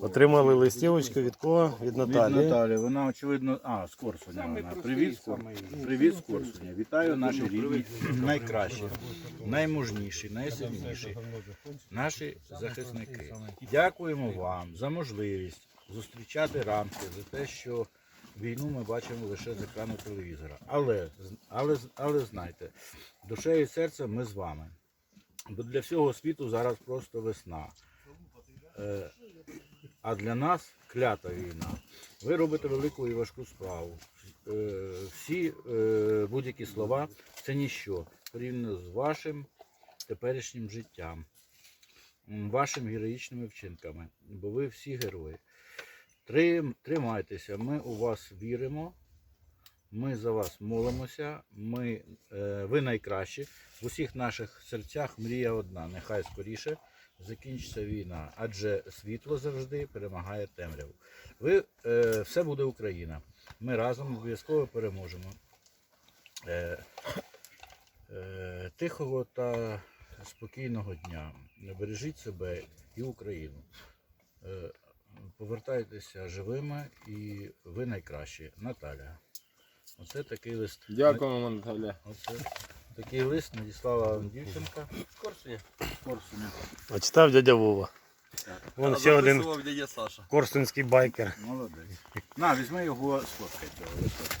Отримали листівочку від кого? Від Від Наталі. Наталі. Вона очевидно. А, з Корсуня вона. Привіт, з Кор- Привіт з Корсуня. Вітаю наші рідні, найкращі, наймужніші, найсильніші. Наші захисники. Дякуємо вам за можливість зустрічати рамки, за те, що війну ми бачимо лише з екрану телевізора. Але, але, але знайте, душею і серцем ми з вами. Бо для всього світу зараз просто весна. Е, а для нас клята війна. Ви робите велику і важку справу. Е, Всі е, будь-які слова це ніщо порівняно з вашим теперішнім життям, вашими героїчними вчинками. Бо ви всі герої. Тримайтеся, ми у вас віримо. Ми за вас молимося. Ми, е, ви найкращі. В усіх наших серцях мрія одна. Нехай скоріше закінчиться війна, адже світло завжди перемагає темряву. Ви, е, все буде Україна. Ми разом обов'язково переможемо. Е, тихого та спокійного дня. Бережіть себе і Україну. Повертайтеся живими і ви найкращі. Наталя. Оце такий лист. Дякуємо, Наталя. Оце такий лист надіслала дівчинка Корсуня. Корсуня. А читав дядя Вова. Вон ще один дядя Саша. корсунський байкер. Молодець. На, візьми його сфоткай цього листа.